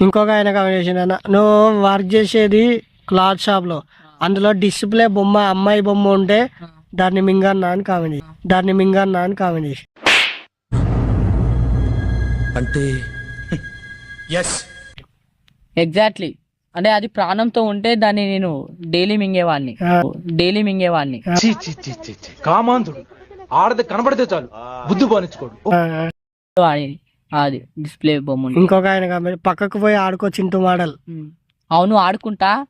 ఇంకొక ఆయన కామెంట్ అన్న నువ్వు వర్క్ చేసేది క్లాత్ షాప్లో. అందులో డిస్ప్లే బొమ్మ అమ్మాయి బొమ్మ ఉంటే దాన్ని మింగన్నా అని కామెంట్ చేసి దాన్ని మింగన్నా అని కామెంట్ చేసి. అంటే ఎస్ ఎగ్జాక్ట్లీ అంటే అది ప్రాణంతో ఉంటే దాన్ని నేను డైలీ మింగేవాడిని. డైలీ మింగేవాడిని చీ చీ చీ చీ చీ. కామాంధుడు. ఆడది కనబడితే చాలు. బుద్ధి పాలించుకోడు. అది డిస్ప్లే బొమ్మ ఉంది. ఇంకొక ఆయన పక్కకు పోయి ఆడుకో చింటూ మోడల్. ఉమ్. అవును ఆడుకుంటా.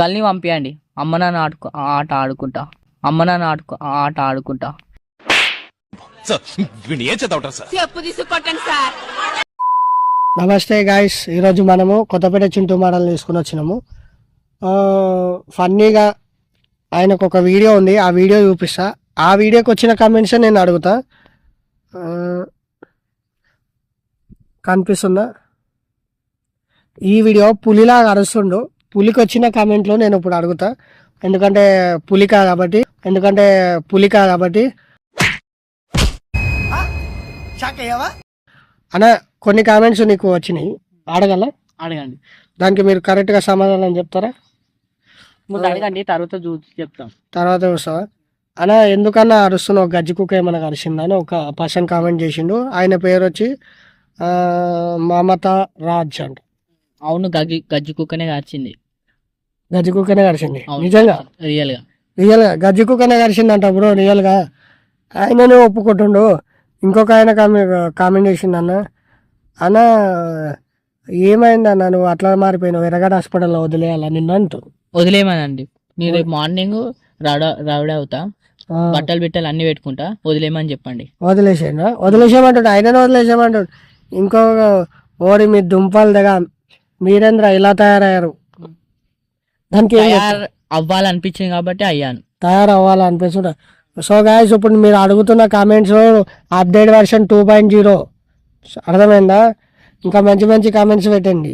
గల్ని పంపియండి. అమ్మ నాన్న ఆడుకో ఆట ఆడుకుంటా. అమ్మ నాన్న ఆడుకో ఆట ఆడుకుంటా. సార్ వీడిని ఏం చదవటం సార్? నమస్తే గాయస్ ఈరోజు మనము కొత్తపేట చింటూ మోడల్ తీసుకుని వచ్చినాము. ఆ, ఫన్నీగా ఆయనకు ఒక వీడియో ఉంది. ఆ వీడియో చూపిస్తా. ఆ వీడియోకి వచ్చిన కామెంట్స్ నేను అడుగుతా. ఆ, కనిపిస్తుందా? ఈ వీడియో పులిలాగా అరుస్తుండు. పులికి వచ్చిన కామెంట్లో నేను ఇప్పుడు అడుగుతా. ఎందుకంటే పులిక కాబట్టి ఎందుకంటే పులిక కాబట్టి. అన్న కొన్ని కామెంట్స్ నీకు వచ్చినాయి. అడగల అడగండి. దానికి మీరు కరెక్ట్గా సమాధానం చెప్తారా? ముందు అడగండి తర్వాత చూసి చెప్తాం. తర్వాత చూస్తావా? అన్న ఎందుకన్నా అరుస్తున్నావు? గజ్జి కుక్క ఏమైనా అరిసిందని ఒక పర్సన్ కామెంట్ చేసిండు. ఆయన పేరు వచ్చి మమత రాజ్ అంట. అవును గజ్జి గజ్జి కుక్కనే కాచింది గజ్జి కుక్కనే కరిచింది. నిజంగా? రియల్గా రియల్గా? గజ్జి కుక్కనే కరిచిందంట బ్రో రియల్గా. ఆయననే ఒప్పుకుంటుండు. ఇంకొక ఆయన కామెంట్ కామెంట్ చేసిండు అన్న. అన్న ఏమైందన్న నువ్వు అట్లా మారిపోయినావు? ఎర్రగడ్డ హాస్పిటల్లో వదిలేయాలా నిన్ను అంటూ? వదిలేయమనండి నేను రేపు మార్నింగ్ రావడ రావడ అవుతా. బట్టలు బిట్టలు అన్ని పెట్టుకుంటా. వదిలేయమని చెప్పండి. వదిలేసేయండి వదిలేసేయమంటాడు ఆయననే వదిలేసేయమంటాడు ఇంకొక ఓడి మీ దుంపలు దగ్గర మీరేంద్ర ఇలా తయారయ్యారు? దానికి? తయారు అవ్వాలనిపించింది కాబట్టి అయ్యాను. తయారవ్వాలి అనిపిస్తుంటా సో గాయస్ ఇప్పుడు మీరు అడుగుతున్న comments update version two point zero అర్థమైందా? ఇంకా మంచి మంచి కామెంట్స్ పెట్టండి.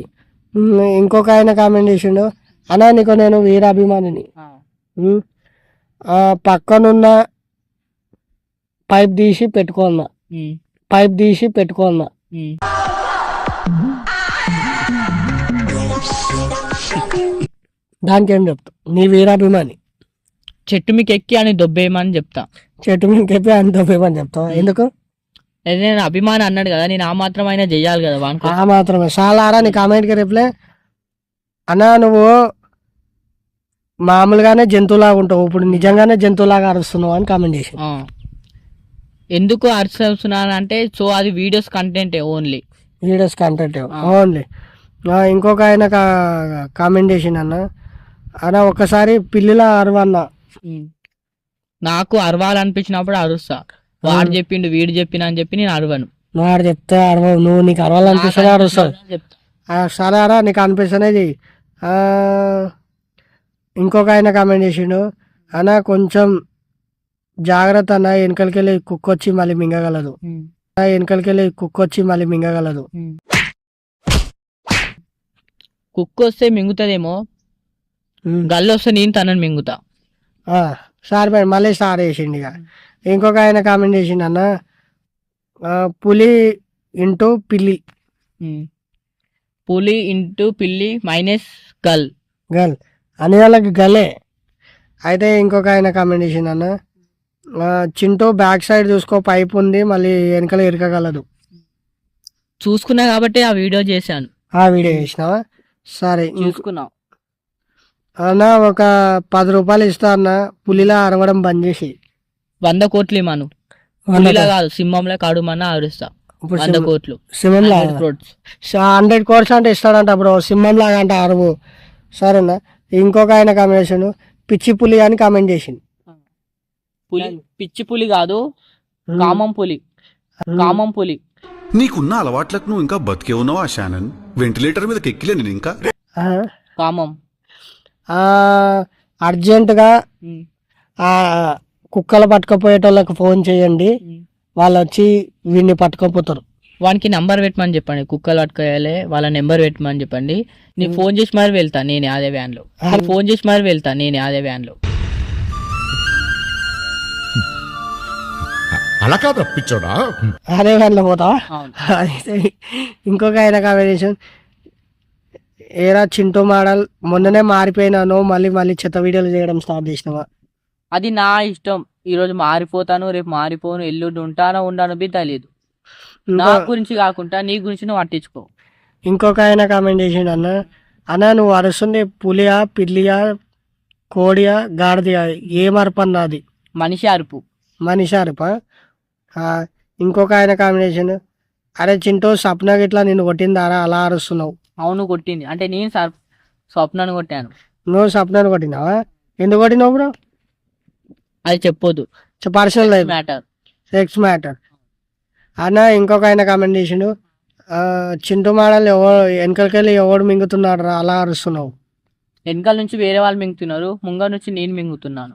ఇంకొక ఆయన కామెంట్ చేసిండు. అన్నా నీకు నేను వీరాభిమానిని పక్కనున్న పైప్ తీసి పెట్టుకోన్నా. పైప్ తీసి పెట్టుకోన్నా. దానికి ఏం చెప్తావు నీ వీరాభిమాని. చెట్టు మీకు ఎక్కి అని దొబ్బేయమని చెప్తా. చెట్టు మీద చెప్పి అంత పేపని చెప్తావు? ఎందుకు? నేను అభిమానం అన్నాడు కదా నేను ఆ మాత్రం అయినా చెయ్యాలి కదా వానికి? ఆ మాత్రమే. చాలా ఆరా నీ కామెంట్కి రిప్లై? అన్నా నువ్వు మామూలుగానే జంతువులాగా ఉంటావు. ఇప్పుడు నిజంగానే జంతువులాగా అరుస్తున్నావు అని కామెంట్ చేసి. ఎందుకు అరుస్తున్నాను అంటే సో అది videos content only. Videos content only. ఇంకొక ఆయన కామెంట్ చేసిండు అన్న. అన్న ఒక్కసారి పిల్లిలా అరవన్నా. నాకు అరవాలనిపించినప్పుడు అరుస్తా. వాడు చెప్పిండు వీడు చెప్పిన అని చెప్పి నేను అరవను. ఆడ చెప్తే అరవవు. నువ్వు నీకు అరవాలనిపిస్తేనే అరుస్తావు. సరే అరా నీకు అనిపిస్తున్నది ఆ, ఇంకొక ఆయన కామెంట్ చేసిండు. అన్న కొంచెం జాగ్రత్త అన్న వెనకలికెళ్ళి కుక్క వచ్చి మళ్ళీ మింగగలదు. వెనకలికెళ్ళి కుక్క వచ్చి మళ్ళీ మింగగలదు. కుక్క వస్తే మింగుతుందేమో. గల్లు వస్తే నేను తనని మింగుతా. ఆ, సార్ మళ్ళీ స్టార్ట్ చేసిండు ఇక. ఇంకొక ఆయన కామెంట్ చేసిండు అన్న పులి ఇంటూ పిల్లి. పులి ఇంటూ పిల్లి మైనస్ గల్. గల్. అన్ని వాళ్ళకి గలే. అయితే ఇంకొక ఆయన కామెంట్ చేసిండు అన్న చింటూ బ్యాక్ సైడ్ చూసుకో పైప్ ఉంది మళ్ళీ వెనకలు ఇరకగలదు. చూసుకున్నా కాబట్టి ఆ వీడియో చేశాను. ఆ వీడియో చేసినావా? సరే ఇంక- చూసుకున్నా. అన్న ఒక పది రూపాయలు ఇస్తా అన్న పులిలా అరవడం బంద్ చేసి. వంద కోట్లు పులిలా కాదు సింహంలో కడుమన్నా అరుస్తా వంద కోట్లు. సింహం. హండ్రెడ్ కోర్స్ అంటే ఇస్తాడంట బ్రో సింహం లాగా అంటే అరవు. సరేనా? ఇంకొక ఆయన కామెంట్ చేసిండు పిచ్చి పులి అని కామెంట్ చేసిండు. పులి పిచ్చి పులి కాదు కామం పులి. కామం పులి. నీకున్న అలవాట్లకు నువ్వు ఇంకా బతికే ఉన్నావా షానన్ వెంటిలేటర్ మీదకి ఎక్కిలే నేను ఇంకా. ఆ, కామం. ఆ, అర్జెంటుగా కుక్కలు పట్టుకపోయేటోళ్ళకి ఫోన్ చేయండి. వాళ్ళు వచ్చి వీడిని పట్టుకోపోతారు. వానికి నంబర్ పెట్టమని చెప్పండి కుక్కలు పట్టుకోవాలి వాళ్ళ నెంబర్ పెట్టమని చెప్పండి. నీకు ఫోన్ చేసి మరి వెళ్తా నేనే అదే వ్యాన్లో నీకు ఫోన్ చేసి మరి వెళ్తా నేనే అదే వ్యాన్ అలా కాదు రప్పించోడా? అదే వ్యాన్లో పోతావా అయితే ఇంకొక ఆయన చేసాను ఏరా చింటూ మోడల్ మొన్ననే మారిపోయినాను మళ్ళీ మళ్ళీ చెత్త వీడియోలు చేయడం స్టార్ట్ చేసినావా? అది నా ఇష్టం. ఈ రోజు మారిపోతాను రేపు మారిపోను ఎల్లుండి ఉంటానో ఉండను బి తెలియదు నా గురించి కాకుండా నీ గురించి నువ్వు పట్టించుకో. ఇంకొక ఆయన కామెంట్ చేసిండు అన్న అన్న నువ్వు అరుస్తుంది పులియా పిల్లియా కోడియా గాడిదయా? ఏం అరపన్న అది మనిషి అరుపు. మనిషి అరప? ఇంకొక ఆయన చేసిండు అరే చింటూ సప్న గిట్లా నిన్ను కొట్టిందారా? అలా అరుస్తున్నావు. అవును కొట్టింది. అంటే నేను సర్ స్వప్నాన్ని కొట్టాను. నువ్వు సప్నను కొట్టినావా? ఎందుకు కొట్టినావు బ్రో? అది చెప్పొద్దు. Personal life matter sex matter అన్న ఇంకొక ఆయన కామెంట్ చేసిండు. చింటూ మాడలు ఎవరు వెనకలికెళ్ళి ఎవడు మింగుతున్నాడు రా? అలా అరుస్తున్నావు. వెనకాల నుంచి వేరే వాళ్ళు మింగుతున్నారు. ముంగ నుంచి నేను మింగుతున్నాను.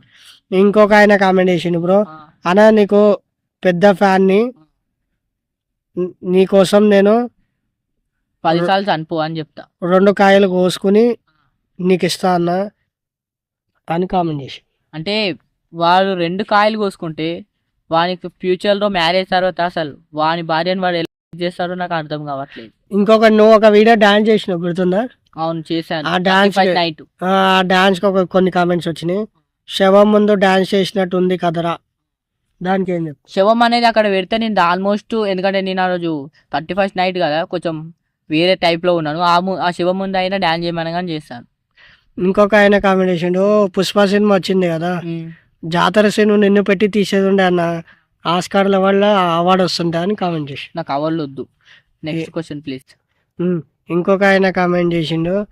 ఇంకొక ఆయన కామెంట్ చేసిండు బ్రో. అన్న నీకు పెద్ద ఫ్యాన్ని నీకోసం నేను పదిసార్లు చనిపో అని చెప్తా. రెండు కాయలు కోసుకుని నీకు ఇస్తా అన్న అని కామెంట్ చేసి. అంటే వాడు రెండు కాయలు కోసుకుంటే వానికి ఫ్యూచర్లో మ్యారేజ్ తర్వాత అసలు వాని భార్యను వాడు ఎలా చేస్తారో నాకు అర్థం కావట్లేదు. ఇంకొక నువ్వు ఒక వీడియో డాన్స్ చేసినావు గుర్తుందా? అవును చేశాను. ఆ డాన్స్ నైట్ ఆ డాన్స్కి ఒక కొన్ని కామెంట్స్ వచ్చినాయి. శవం ముందు డాన్స్ చేసినట్టు ఉంది కదరా. దానికి ఏం చెప్పు. శవం అనేది అక్కడ పెడితే నేను ఆల్మోస్ట్ ఎందుకంటే నేను ఆ రోజు థర్టీ ఫస్ట్ నైట్ కదా కొంచెం వేరే టైప్లో ఉన్నాను. ఆ ము- ఆ శివం ముందు అయినా డాన్స్ చేయమనగానే చేస్తాను. ఇంకొక ఆయన కామెంట్ చేసిండు పుష్ప సినిమా వచ్చింది కదా. జాతర సీన్ నిన్ను పెట్టి తీసేది ఉండే అన్న ఆస్కార్ల వల్ల అవార్డు వస్తుంటా అని కామెంట్ చేసి. నాకు అవర్లు వద్దు. Next question please um. ఇంకొక ఆయన కామెంట్ చేసిండు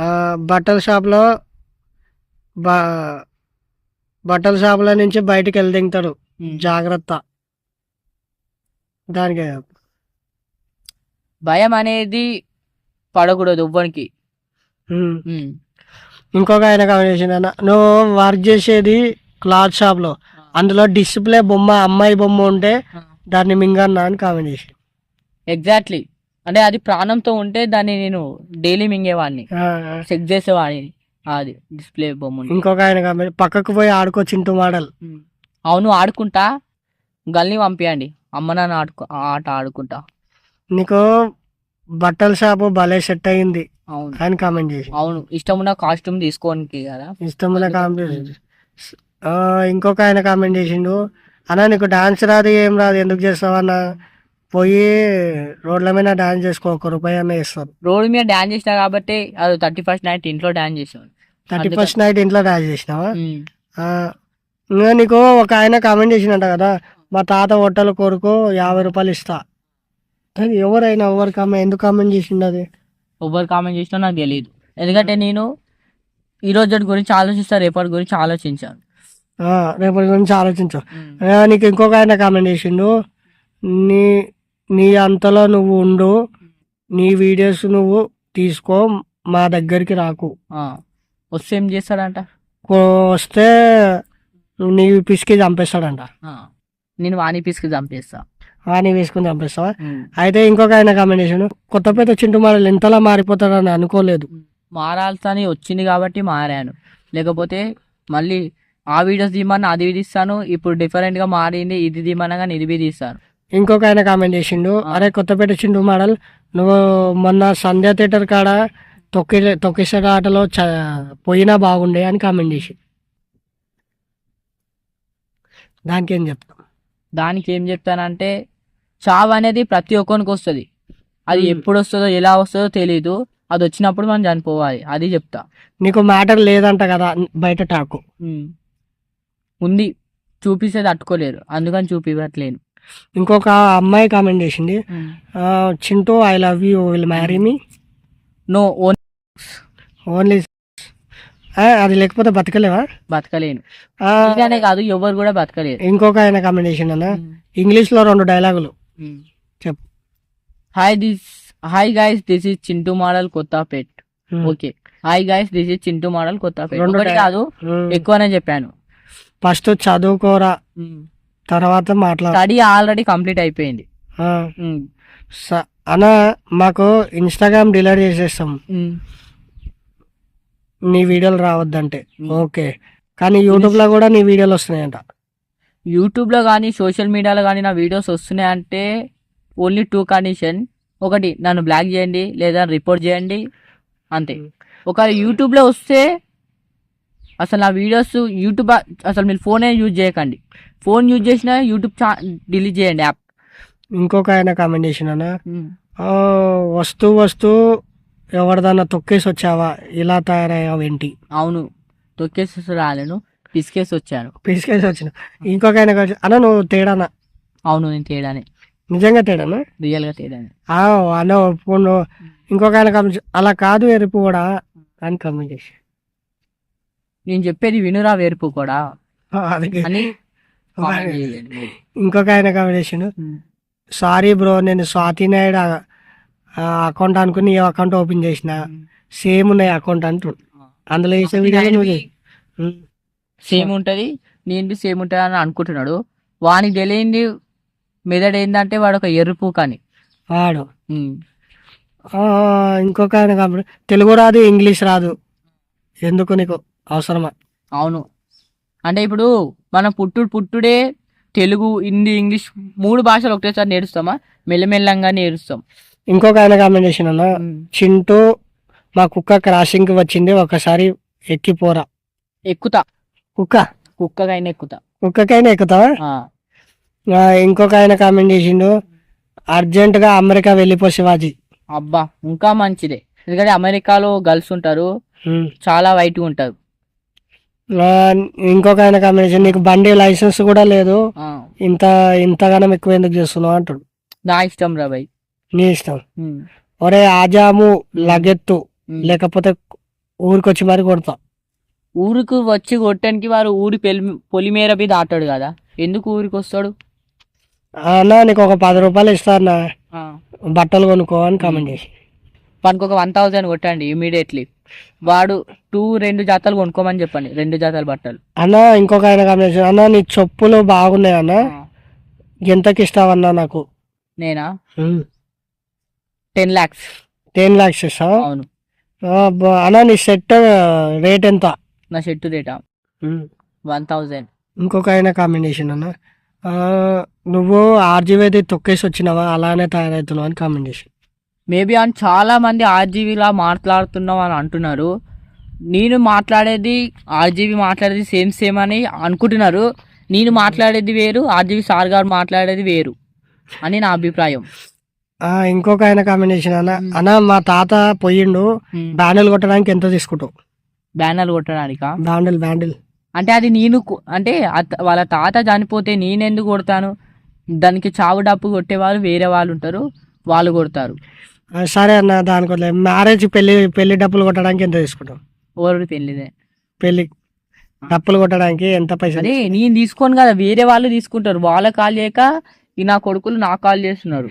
ఆ, బట్టల షాప్లో బా బట్టల షాపుల నుంచి బయటికి వెళ్ళి దింగుతాడు. జాగ్రత్త. దానికి భయం అనేది పడకూడదు ఎవ్వరికి. ఇంకొక ఆయన చేసిండు అన్న నువ్వు వర్క్ చేసేది క్లాత్ షాప్లో అందులో డిస్ప్లే బొమ్మ అమ్మాయి బొమ్మ ఉంటే దాన్ని మింగన్నా అని కామెంట్ చేసి ఎగ్జాక్ట్లీ అంటే అది ప్రాణంతో ఉంటే దాన్ని నేను డైలీ మింగేవాడిని. చెక్ చేసేవాడిని. అది డిస్ప్లే బొమ్మ ఇంకొక ఆయన పక్కకు పోయి ఆడుకో చింటూ మోడల్ అవును ఆడుకుంటా. గల్ని పంపియండి. అమ్మ నాన్న ఆడుకో ఆట ఆడుకుంటా. నీకు బట్టల షాపు భలే సెట్ అయింది. అవును. అని కామెంట్ చేసి. అవును ఇష్టం ఉన్న కాస్ట్యూమ్ తీసుకోనికి కదా. ఇష్టముల కామెంట్ ఇంకొక ఆయన కామెంట్ చేసిండు. అన్న నీకు డాన్స్ రాదు ఏం రాదు ఎందుకు చేస్తావు అన్న? పోయి రోడ్ల మీద డాన్స్ చేసుకో ఒక రూపాయి అన్న ఇస్తారు రోడ్ మీద డాన్స్ చేసినా కాబట్టి అది థర్టీ ఫస్ట్ నైట్ ఇంట్లో డాన్స్ చేసాను థర్టీ ఫస్ట్ నైట్ ఇంట్లో డాన్స్ చేసినావా? ఇంకా నీకు ఒక ఆయన కామెంట్ చేసినట్ట కదా మా తాత హోటల్ కొరకు యాభై రూపాయలు ఇస్తా. అది ఎవరైనా ఎవరు కామెంట్ ఎందుకు కామెంట్ చేసిండు అది? ఎవరు కామెంట్ చేసినా నాకు తెలియదు ఎందుకంటే నేను ఈ రోజు గురించి ఆలోచిస్తా రేపటి గురించి ఆలోచించాను. రేపటి గురించి ఆలోచించు. నీకు ఇంకొక ఆయన కామెంట్ చేసిండు నీ నీ అంతలో నువ్వు ఉండు నీ వీడియోస్ నువ్వు తీసుకో మా దగ్గరికి రాకు. వస్తే ఏం చేస్తాడంట? వస్తే నీ పిసికి చంపేస్తాడంట. నేను వాణి పీస్కి చంపేస్తా. అని వేసుకుని చంపేస్తావా? అయితే ఇంకొక ఆయన కామెంట్ చేసిండు కొత్త పెద్ద చింటు మాడలు ఎంతలా మారిపోతాడని అనుకోలేదు. మారాల్సని వచ్చింది కాబట్టి మారాను. లేకపోతే మళ్ళీ ఆ వీడియోస్ తీయమని అది తీస్తాను ఇప్పుడు డిఫరెంట్గా మారింది ఇది తీయమనగా ఇది బి తీస్తాను. ఇంకొక ఆయన కామెంట్ చేసిండు అరే కొత్తపేట చింటు మోడల్ నువ్వు మొన్న సంధ్య థియేటర్ కాడ తొక్కి తొక్కిసట ఆటలో చ పోయినా బాగుండే అని కామెంట్ చేసి దానికి ఏం చెప్తాం? దానికి ఏం చెప్తానంటే చావ్ అనేది ప్రతి ఒక్కరికి వస్తుంది. అది. ఎప్పుడు వస్తుందో ఎలా వస్తుందో తెలియదు అది వచ్చినప్పుడు మనం చనిపోవాలి. అది చెప్తా. నీకు మ్యాటర్ లేదంట కదా బయట టాకు. ఉంది. చూపిస్తే తట్టుకోలేరు. అందుకని చూపివ్వట్లేను. ఇంకొక అమ్మాయి కామెంట్ చేసింది. Chintu I love you will marry me? No own only అది లేకపోతే బతకలేవా? బతకలేను. ఆ, ఇదనే కాదు ఎవరు కూడా బతకలేరు ఇంకొక ఆయన చేసిండు అన్న ఇంగ్లీష్లో రెండు డైలాగులు. చెప్పు. Hi this hi guys this is Chintu model Kothapet okay. Hi guys this is Chintu model Kothapet రెండు ఒకటి డై- కాదు ఎక్కువనే చెప్పాను. ఫస్ట్ చదువుకోరా తర్వాత మాట్లాడు. స్టడీ ఆల్రెడీ కంప్లీట్ అయిపోయింది. అన్న మాకు ఇన్స్టాగ్రామ్ డిలీట్ చేసేస్తాం. నీ వీడియోలు రావద్దంటే. ఓకే. కానీ యూట్యూబ్లో కూడా నీ వీడియోలు వస్తున్నాయంట. యూట్యూబ్లో కానీ సోషల్ మీడియాలో కానీ నా వీడియోస్ వస్తున్నాయంటే ఓన్లీ టూ కండిషన్ ఒకటి నన్ను బ్లాక్ చేయండి లేదా రిపోర్ట్ చేయండి అంతే. ఒక యూట్యూబ్లో వస్తే అసలు నా వీడియోస్ యూట్యూబ్ అసలు మీరు ఫోన్ యూజ్ చేయకండి. ఫోన్ యూజ్ చేసినా యూట్యూబ్ చా డిలీట్ చేయండి యాప్ ఇంకొక ఆయన కామెంట్ చేసిన వస్తూ వస్తూ ఎవరిదన్నా తొక్కేసి వచ్చావా ఇలా తయారయ్యావు ఏంటి అవును. తొక్కేసి రాలేను పిసికేసి వచ్చాను పిసికేసి వచ్చిన ఇంకొక ఆయన అన్న నువ్వు తేడానా? అవును నేను తేడానే. నిజంగా తేడానా? రియల్గా తేడానే. ఆ, అన్న ఫోన్ ఇంకొక ఆయన కామెంట్ అలా కాదు ఎరుపు కూడా అని కామెంట్ చేసి నేను చెప్పేది వినురా వేర్పు కూడా. అది అని. ఇంకొక ఆయన కామెంట్ చేసిండు. సారీ బ్రో నేను స్వాతి నాయుడు అకౌంట్ అనుకుని ఈ అకౌంట్ ఓపెన్ చేసిన. సేమ్ ఉన్నాయి అకౌంట్ అంటు. అందులో వేసే. ఉమ్. సేమ్ ఉంటది నేను బి సేమ్ ఉంటది అని అనుకుంటున్నాడు. వానికి తెలియంది మెదడు ఏంటంటే వాడు ఒక ఎరుపు కానీ. వాడు. ఇంకొక ఆయన కాబట్టి తెలుగు రాదు ఇంగ్లీష్ రాదు. ఎందుకు నీకు అవసరమా? అవును. అంటే ఇప్పుడు మనం పుట్టుడు పుట్టుడే తెలుగు హిందీ ఇంగ్లీష్ మూడు భాషలు ఒకటేసారి నేర్చుతామా? మెల్లమెల్లంగా నేర్చుతాం. ఇంకొక ఆయన కామెంట్ చేసిన అన్న, చింటూ మా కుక్క క్రాసింగ్కి వచ్చింది ఒకసారి ఎక్కిపోరా. ఎక్కుతా. కుక్క? కుక్కకైనా ఎక్కుతా. కుక్కకైనా ఎక్కుతావా? ఇంకొక ఆయన కామెంట్ చేసిండు అర్జెంట్గా అమెరికా వెళ్ళిపో శివాజీ. అబ్బా ఇంకా మంచిదే. ఎందుకంటే అమెరికాలో గర్ల్స్ ఉంటారు. చాలా వైట్ ఉంటారు. ఇంకొక ఆయన కామెంట్ చేసిండు నీకు బండి లైసెన్స్ కూడా లేదు ఇంత ఇంతగానం ఎక్కువ ఎందుకు చేస్తున్నావు? అంటాడు. నా ఇష్టం రా నీ ఇష్టం. ఒరే ఆజాము లగెత్తు. లేకపోతే ఊరికొచ్చి మరి కొడతా. ఊరికి వచ్చి కొట్టడానికి వారు ఊరి పెలి పొలిమేర మీద ఆటాడు కదా. ఎందుకు ఊరికి వస్తాడు అన్నా నీకు ఒక పది రూపాయలు ఇస్తా అన్న. ఆ, బట్టలు కొనుక్కో అని కామెంట్ చేసి. వానికి ఒక వన్ థౌసండ్ కొట్టండి ఇమీడియట్లీ వాడు టూ రెండు జాతలు కొనుక్కోమని చెప్పండి. రెండు జాతల బట్టలు. అన్న ఇంకొక ఆయన కామెంట్ అన్న నీ చెప్పులు బాగున్నాయి అన్న ఎంతకి ఇస్తావన్నా నాకు? నేనా? టెన్ లాక్స్. టెన్ లాక్స్ ఇస్తావా అవును. అన్న నీ సెట్ రేట్ ఎంత? నా షర్టు రేటా? One thousand. ఇంకొక ఆయన చేసిండు అన్న. నువ్వు ఆర్జీవేది తొక్కేసి వచ్చినావా? అలానే తయారవుతున్నావు అని చేసి మేబీ అని చాలా మంది ఆర్జీబీలా మాట్లాడుతున్నాం అని అంటున్నారు. నేను మాట్లాడేది ఆర్జీబీ మాట్లాడేది సేమ్ సేమ్ అని అనుకుంటున్నారు. నేను మాట్లాడేది వేరు ఆర్జీబీ సార్ గారు మాట్లాడేది వేరు అని నా అభిప్రాయం. ఆ, ఇంకొక ఆయన చేసిన అన్న అన్న మా తాత పోయిండు బ్యాండిల్ కొట్టడానికి ఎంత తీసుకుంటావు? బ్యానర్ కొట్టడానికా? Bundle bundle. అంటే అది నేను కు- అంటే అత- వాళ్ళ తాత చనిపోతే నేనెందుకు కొడతాను? దానికి చావు డప్పు కొట్టేవాళ్ళు వేరే వాళ్ళు ఉంటారు వాళ్ళు కొడతారు. ఆ, సరే అన్న దానికి. మ్యారేజ్ పెళ్ళి పెళ్ళి డప్పులు కొట్టడానికి ఎంత తీసుకుంటావు? ఓరుడు పెళ్ళిదే పెళ్ళి డప్పులు కొట్టడానికి ఎంత పైసలు అదే నేను తీసుకోను కదా వేరే వాళ్ళు తీసుకుంటారు. వాళ్ళ కాల్ చేయక ఈ నా కొడుకులు నా కాల్ చేస్తున్నారు.